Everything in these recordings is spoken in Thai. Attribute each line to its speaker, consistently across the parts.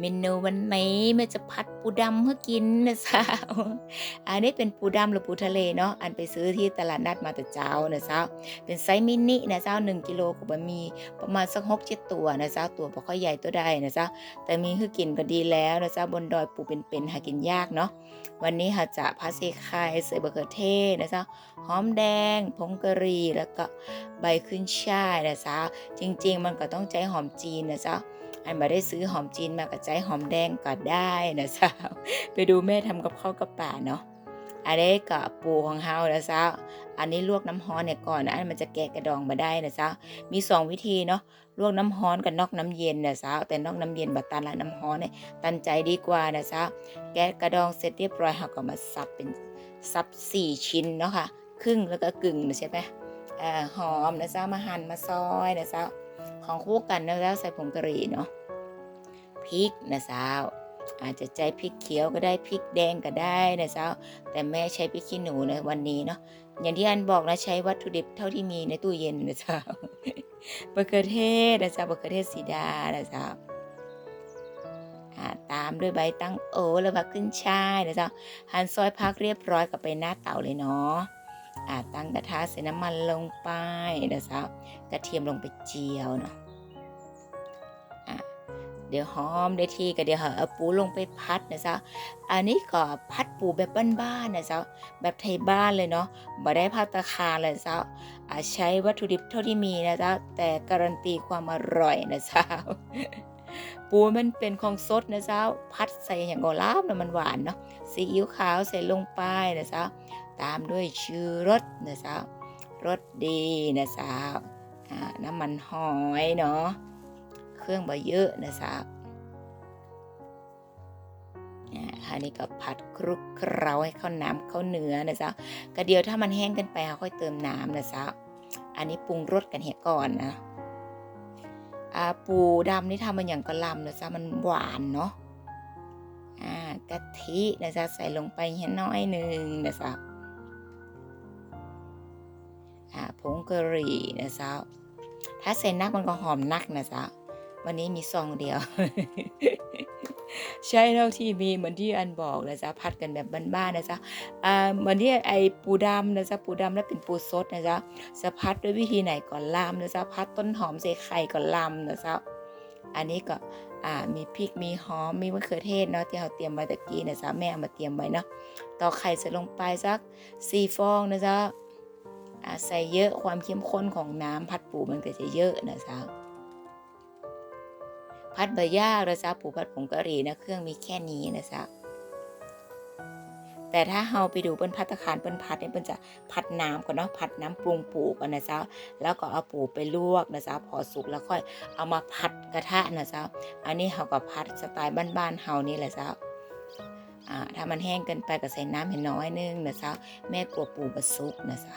Speaker 1: เมนูวันนี้แม่จะผัดปูดำให้กินนะสาวอันนี้เป็นปูดำหรือปูทะเลเนาะอันไปซื้อที่ตลาดนัดมาแต่เจ้านะสาวเป็นไซส์มินินะเจ้าหนึ่งกิโลก็บะมีประมาณสักหกเจ็ดตัวนะเจ้าตัวบ่ค่อยใหญ่ตัวใดนะเจ้าแต่มีคือกินก็ดีแล้วนะเจ้าบนดอยปูเป็นๆหากินยากเนาะวันนี้เราจะพัดเซคายใส่บะเขือเทศนะเจ้าหอมแดงผงกะหรี่แล้วก็ใบขึ้นช่ายนะเจ้าจริง ๆ มันก็ต้องใช้หอมจีนนะเจ้า อันมาได้ซื้อหอมจีนมากับใจหอมแดงก็ได้นะสาวไปดูแม่ทำกับข้าวกับป่าเนาะอันนี้กับปูของเฮานะสาวอันนี้ลวกน้ำฮ้อนเนี่ยก่อนนะมันจะแกะกระดองมาได้นะสาวมีสองวิธีเนาะลวกน้ำฮ้อนกับนอกน้ำเย็นนะสาวแต่นอกน้ำเย็นบัตันละน้ำฮ้อนเนี่ยตันใจดีกว่านะสาวแกะกระดองเสร็จเรียบร้อยเฮาก็มาสับเป็นสับสี่ชิ้นเนาะค่ะครึ่งแล้วก็กึ่งนะใช่ไหมอ่อหอมนะสาวมาหั่นมาซอยนะสาว ของคู่กันนะแล้วใส่ผงกะหรี่เนาะพริกนะสาวอาจจะใจพริกเขียวก็ได้พริกแดงก็ได้นะสาวแต่แม่ใช้พริกขี้หนูในวันนี้เนาะอย่างที่อันบอกนะใช้วัตถุดิบเท่าที่มีในตู้เย็นนะสาวมะเขือเทศนะสาวมะเขือเทศสีดานะสาวตามด้วยใบตั้งโอแล้วก็ขึ้นช่ายนะจ๊ะหั่นซอยพักเรียบร้อยกับไปหน้าเตาเลยเนาะ ตั้งกระทะใส่น้ำมันลงไปนะจ๊ะกระเทียมลงไปเจียวเนาะเดี๋ยวหอมได้ที่ก็เดี๋ยวเอปูลงไปพัดนะจ๊ะอันนี้ก็พัดปูแบบบ้านๆนะจ๊ะแบบไทยบ้านเลยเนาะบ่ได้พัตตาคาเลยจ๊ะอ่าใช้วัตถุดิบเท่าที่มีนะจ๊ะแต่การันตีความอร่อยนะจ๊ะปูมันเป็นของสดนะจ๊ะพัดใส่อย่างโกลาบนะมันหวานเนาะซีอิ๊วขาวใส่ลงไปนะจ๊ะตามด้วยชูรสนะจ๊ะรสดีนะจ๊ะอ่าน้ำมันหอยเนาะเครื่องบ่เยอะนะจ๊ะอ่าอันนี้ก็ผัดคลุกเคล้าให้เข้าน้ำเข้าเนื้อนะจ๊ะกระเดียวถ้ามันแห้งเกันไปเราค่อยเติมน้ำนะจ๊ะอันนี้ปรุงรสกันเหียก่อนนะอาปูดำนี่ทำมันอย่างกระลำนะจ๊ะมันหวานเนาะกะทินะจ๊ะใส่ลงไปเห็นน้อยหนึ่งนะจ๊ะ ผงกะหรี่นะจ๊ะถ้าใส่นักมันก็หอมนักนะจ๊ะวันนี้มีซองเดียว ใช่เท่าที่มีเหมือนที่อันบอกนะจ๊ะพัดกันแบบบ้านๆนะจ๊ะอ่าเหมือนที่ไอปูดำนะจ๊ะปูดำแล้วเป็นปูสดนะจ๊ะจะพัดด้วยวิธีไหนก่อนลำนะจ๊ะพัดต้นหอมใส่ไข่ก่อนลำนะจ๊ะอันนี้ก็อ่ามีพริกมีหอมมีมะเขือเทศเนาะที่เราเตรียมไว้ตะกี้นะจ๊ะแม่เอามาเตรียมไว้เนาะต่อกไข่ใส่ลงไปสักสี่ฟองนะจ๊ะ ใส่เยอะความเข้มข้นของน้ำพัดปูมันก็จะเยอะนะจ๊ะพัดใบยากนะจ๊ะปูพัดผงกะหรี่นะเครื่องมีแค่นี้นะจ๊ะแต่ถ้าเฮาไปดูเปิ้นพัตตาคารเปิ้นพัดเนี่ยเปิ้นจะพัดน้ำก่อนเนาะพัดน้ำปรุงปูก่อนนะจ๊ะแล้วก็เอาปูไปลวกนะจ๊ะพอสุกแล้วค่อยเอามาผัดกระทะนะจ๊ะอันนี้เฮาก็พัดสไตล์บ้านๆเฮานี่แหละจ๊ะอ่าถ้ามันแห้งเกินไปก็ใส่น้ำให้น้อยนึงนะจ๊ะแม่กลัวปูบะสุกนะจ๊ะ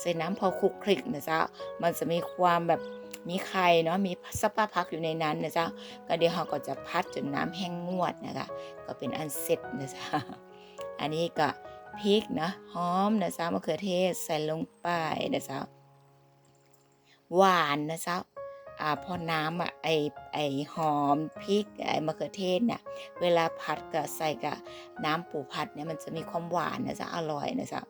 Speaker 1: ใส่น้ำพอคลุกคลิกนะจ๊ะมันจะมีความแบบมีไข่เนาะมีซับปะพักอยู่ในนั้นนะจ๊ะก็เดี๋ยวเราก็จะพัดจนน้ำแห้งงวดนะคะก็เป็นอันเสร็จนะจ๊ะอันนี้ก็พริกนะหอมนะจ๊ะมะเขือเทศใส่ลงไปนะจ๊ะหวานนะจ๊ะอ่าพอน้ำอะไอไอหอมพริกไอมะเขือเทศเนี่ยเวลาผัดกับใส่กับน้ำปูผัดเนี่ยมันจะมีความหวานนะจ๊ะอร่อยนะจ๊ะ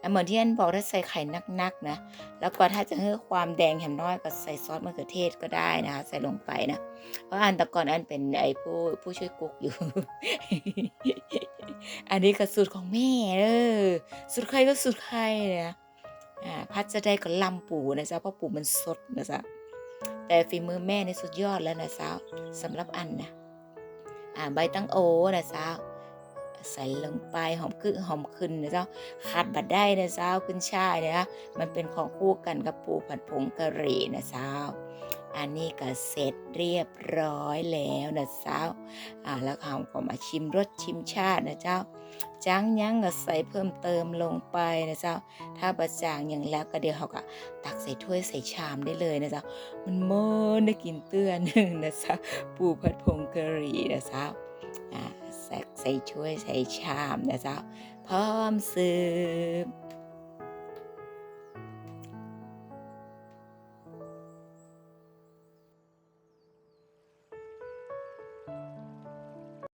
Speaker 1: แล้วเหมือนที่อันบอกถ้าใส่ไข่นักๆนะ แล้วก็ถ้าจะเพิ่มความแดงแหมน้อยก็ใส่ซอสมะเขือเทศก็ได้นะคะใส่ลงไปนะ เพราะอันแต่ก่อนอันเป็นไอ้ผู้ผู้ช่วยกุ๊กอยู่ อันนี้ก็สูตรของแม่เออสูตรใครก็สูตรใครนะอ่าพัดจะได้ก็ลำปูนะจ๊ะเพราะปูมันสดนะจ๊ะแต่ฝีมือแม่ในสุดยอดแล้วนะจ๊ะสำหรับอันนะอ่าใบตั้งโอนะจ๊ะ ใส่ลงไปหอมคือหอมขึ้นนะเจ๊ะขาดบัดได้นะเจ้าขึ้นช่ายนะมันเป็นของคู่กันกับปูผัดผงกะหรี่นะเจ้าอันนี้ก็เสร็จเรียบร้อยแล้วนะเจ้าอ่าแล้วเขาก็มาชิมรสชิมชาตินะเจ้าจังยังก็ใส่เพิ่มเติมลงไปนะเจ้า ถ้าบะจางอย่างแล้วก็เดี๋ยวเขาก็ตักใส่ถ้วยใส่ชามได้เลยนะเจ้า มันเมินได้กินเตือนหนึ่งนะเจ้า ปูผัดผงกะหรี่นะเจ้าอ่า ใส่ใส่ช่วยใส่ชามนะเจ้าพร้อมเสิร์ฟ